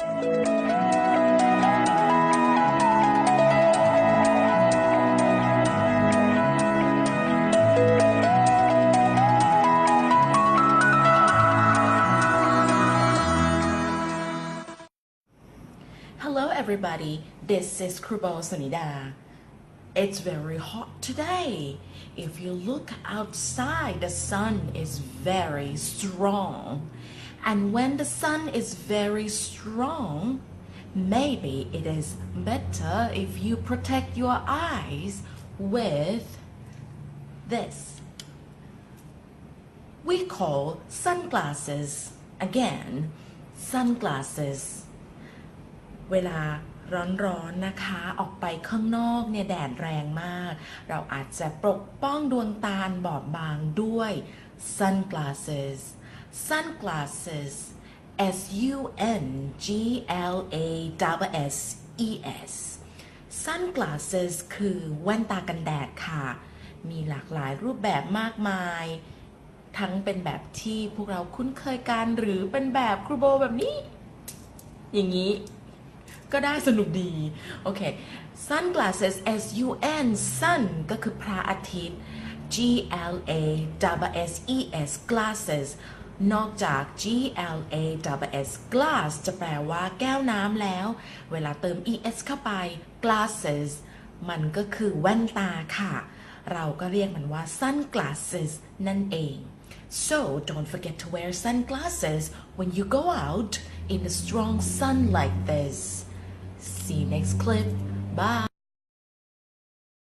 Hello, everybody. This is Krubo Sonida. It's very hot today. If you look outside, the sun is very strong. And when the sun is very strong, maybe it is better if you protect your eyes with this. We call sunglasses again sunglasses. เวลาร้อนๆนะคะ ออกไปข้างนอกเนี่ยแดดแรงมาก เราอาจจะปกป้องดวงตาบอบบางด้วย sunglasses sunglasses S U N G L A S S E S sunglasses คือแว่นตากันแดดค่ะ มีหลากหลายรูปแบบมากมาย ทั้งเป็นแบบที่พวกเราคุ้นเคยกัน หรือเป็นแบบครูโบแบบนี้ อย่างนี้ ก็ได้สนุกดี โอเค sunglasses S U N sun ก็คือพระอาทิตย์ G L A S S E S glasses นอกจาก G L A S S glass จะแปลว่าแก้วน้ำแล้ว เวลาเติม E S เข้าไป glasses มันก็คือแว่นตาค่ะ เราก็เรียกมันว่า sunglasses นั่นเอง so don't forget to wear sunglasses when you go out in the strong sun like this See you next clip. Bye.